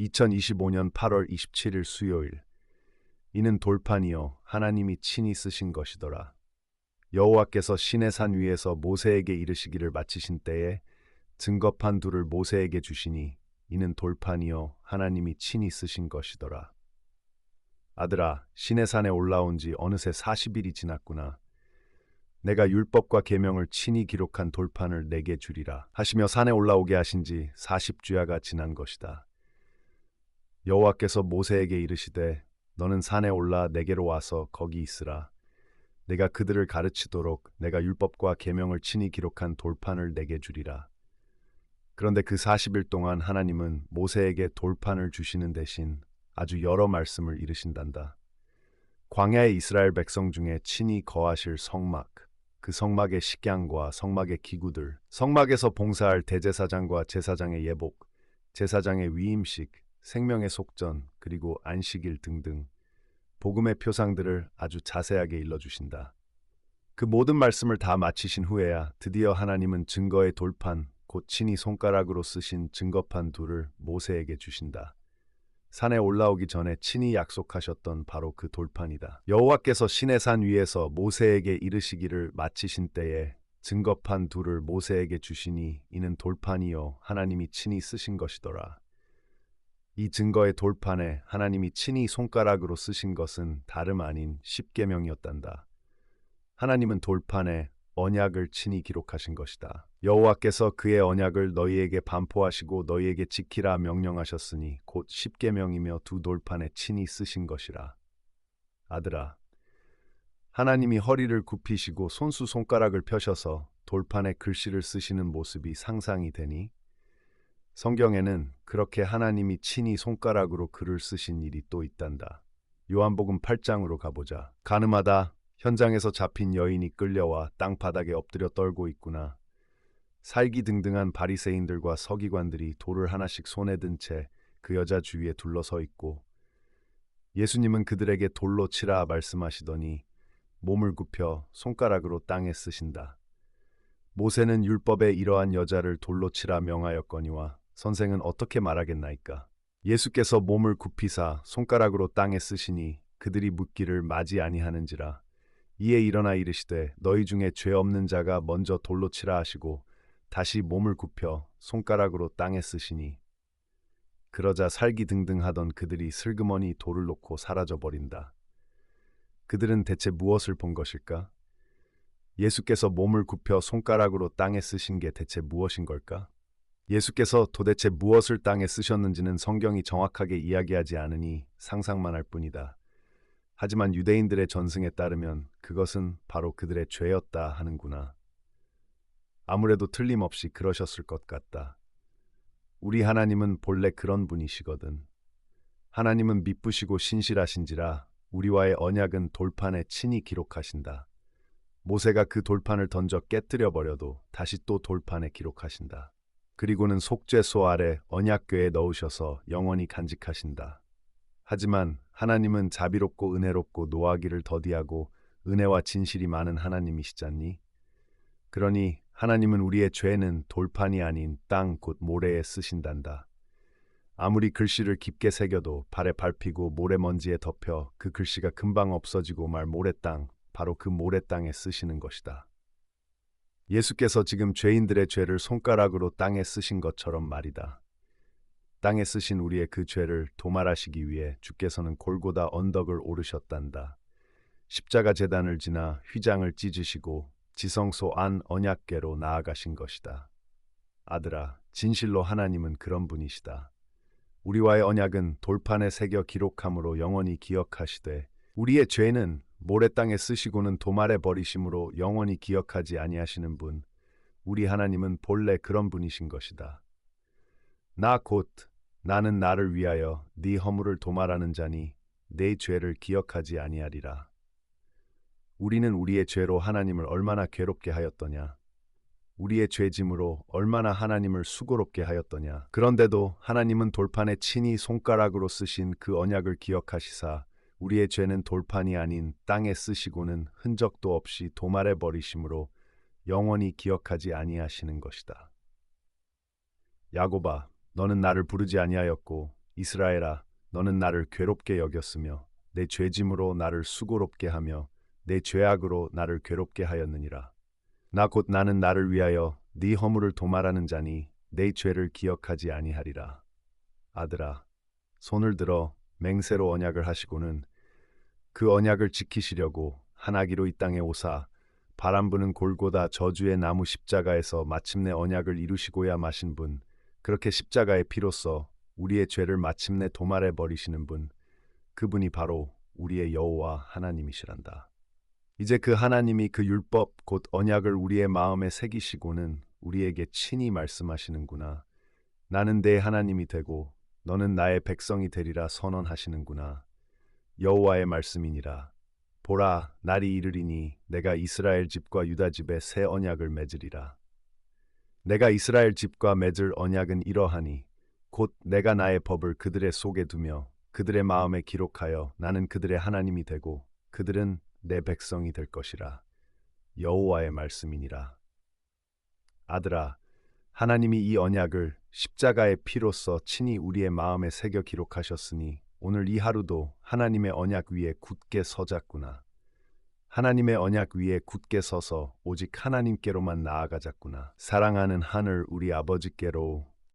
2025년 8월 27일 수요일. 이는 돌판이요 하나님이 친히 쓰신 것이더라. 여호와께서 시내 산 위에서 모세에게 이르시기를 마치신 때에 증거판 둘을 모세에게 주시니 이는 돌판이요 하나님이 친히 쓰신 것이더라. 아들아 시내 산에 올라온 지 어느새 40일이 지났구나. 내가 율법과 계명을 친히 기록한 돌판을 내게 주리라 하시며 산에 올라오게 하신 지 40주야가 지난 것이다. 여호와께서 모세에게 이르시되 너는 산에 올라 내게로 와서 거기 있으라. 내가 그들을 가르치도록 내가 율법과 계명을 친히 기록한 돌판을 내게 주리라. 그런데 그 40일 동안 하나님은 모세에게 돌판을 주시는 대신 아주 여러 말씀을 이르신단다. 광야의 이스라엘 백성 중에 친히 거하실 성막, 그 성막의 식양과 성막의 기구들, 성막에서 봉사할 대제사장과 제사장의 예복, 제사장의 위임식, 생명의 속전, 그리고 안식일 등등 복음의 표상들을 아주 자세하게 일러주신다. 그 모든 말씀을 다 마치신 후에야 드디어 하나님은 증거의 돌판, 곧 친히 손가락으로 쓰신 증거판 둘을 모세에게 주신다. 산에 올라오기 전에 친히 약속하셨던 바로 그 돌판이다. 여호와께서 신의 산 위에서 모세에게 이르시기를 마치신 때에 증거판 둘을 모세에게 주시니 이는 돌판이요 하나님이 친히 쓰신 것이더라. 이 증거의 돌판에 하나님이 친히 손가락으로 쓰신 것은 다름 아닌 십계명이었단다. 하나님은 돌판에 언약을 친히 기록하신 것이다. 여호와께서 그의 언약을 너희에게 반포하시고 너희에게 지키라 명령하셨으니 곧 십계명이며 두 돌판에 친히 쓰신 것이라. 아들아, 하나님이 허리를 굽히시고 손수 손가락을 펴셔서 돌판에 글씨를 쓰시는 모습이 상상이 되니 성경에는 그렇게 하나님이 친히 손가락으로 글을 쓰신 일이 또 있단다. 요한복음 8장으로 가보자. 가늠하다 현장에서 잡힌 여인이 끌려와 땅바닥에 엎드려 떨고 있구나. 살기 등등한 바리새인들과 서기관들이 돌을 하나씩 손에 든 채 그 여자 주위에 둘러서 있고 예수님은 그들에게 돌로 치라 말씀하시더니 몸을 굽혀 손가락으로 땅에 쓰신다. 모세는 율법에 이러한 여자를 돌로 치라 명하였거니와 선생은 어떻게 말하겠나이까? 예수께서 몸을 굽히사 손가락으로 땅에 쓰시니 그들이 묻기를 맞이 아니하는지라. 이에 일어나 이르시되 너희 중에 죄 없는 자가 먼저 돌로 치라 하시고 다시 몸을 굽혀 손가락으로 땅에 쓰시니 그러자 살기 등등 하던 그들이 슬그머니 돌을 놓고 사라져 버린다. 그들은 대체 무엇을 본 것일까? 예수께서 몸을 굽혀 손가락으로 땅에 쓰신 게 대체 무엇인 걸까? 예수께서 도대체 무엇을 땅에 쓰셨는지는 성경이 정확하게 이야기하지 않으니 상상만 할 뿐이다. 하지만 유대인들의 전승에 따르면 그것은 바로 그들의 죄였다 하는구나. 아무래도 틀림없이 그러셨을 것 같다. 우리 하나님은 본래 그런 분이시거든. 하나님은 미쁘시고 신실하신지라 우리와의 언약은 돌판에 친히 기록하신다. 모세가 그 돌판을 던져 깨뜨려 버려도 다시 또 돌판에 기록하신다. 그리고는 속죄소 아래 언약궤에 넣으셔서 영원히 간직하신다. 하지만 하나님은 자비롭고 은혜롭고 노하기를 더디하고 은혜와 진실이 많은 하나님이시잖니? 그러니 하나님은 우리의 죄는 돌판이 아닌 땅 곧 모래에 쓰신단다. 아무리 글씨를 깊게 새겨도 발에 밟히고 모래먼지에 덮여 그 글씨가 금방 없어지고 말 모래 땅, 바로 그 모래 땅에 쓰시는 것이다. 예수께서 지금 죄인들의 죄를 손가락으로 땅에 쓰신 것처럼 말이다. 땅에 쓰신 우리의 그 죄를 도말하시기 위해 주께서는 골고다 언덕을 오르셨단다. 십자가 재단을 지나 휘장을 찢으시고 지성소 안 언약계로 나아가신 것이다. 아들아, 진실로 하나님은 그런 분이시다. 우리와의 언약은 돌판에 새겨 기록함으로 영원히 기억하시되 우리의 죄는 모래 땅에 쓰시고는 도말해 버리심으로 영원히 기억하지 아니하시는 분 우리 하나님은 본래 그런 분이신 것이다. 나 곧 나는 나를 위하여 네 허물을 도말하는 자니 내 죄를 기억하지 아니하리라. 우리는 우리의 죄로 하나님을 얼마나 괴롭게 하였더냐. 우리의 죄짐으로 얼마나 하나님을 수고롭게 하였더냐. 그런데도 하나님은 돌판에 친히 손가락으로 쓰신 그 언약을 기억하시사 우리의 죄는 돌판이 아닌 땅에 쓰시고는 흔적도 없이 도말해 버리심으로 영원히 기억하지 아니하시는 것이다. 야고바, 너는 나를 부르지 아니하였고 이스라엘아, 너는 나를 괴롭게 여겼으며 내 죄짐으로 나를 수고롭게 하며 내 죄악으로 나를 괴롭게 하였느니라. 나 곧 나는 나를 위하여 네 허물을 도말하는 자니 내 죄를 기억하지 아니하리라. 아들아, 손을 들어 맹세로 언약을 하시고는 그 언약을 지키시려고 하나기로 이 땅에 오사 바람 부는 골고다 저주의 나무 십자가에서 마침내 언약을 이루시고야 마신 분 그렇게 십자가의 피로써 우리의 죄를 마침내 도말해 버리시는 분 그분이 바로 우리의 여호와 하나님이시란다. 이제 그 하나님이 그 율법 곧 언약을 우리의 마음에 새기시고는 우리에게 친히 말씀하시는구나. 나는 내 하나님이 되고 너는 나의 백성이 되리라 선언하시는구나. 여호와의 말씀이니라. 보라, 날이 이르리니 내가 이스라엘 집과 유다 집에 새 언약을 맺으리라. 내가 이스라엘 집과 맺을 언약은 이러하니 곧 내가 나의 법을 그들의 속에 두며 그들의 마음에 기록하여 나는 그들의 하나님이 되고 그들은 내 백성이 될 것이라. 여호와의 말씀이니라. 아들아, 하나님이 이 언약을 십자가의 피로써 친히 우리의 마음에 새겨 기록하셨으니 오늘 이 하루도 하나님의 언약 위에 굳게 서자꾸나. 하나님의 언약 위에 굳게 서서 오직 하나님께로만 나아가자꾸나. 사랑하는 하늘 우리 아버지께로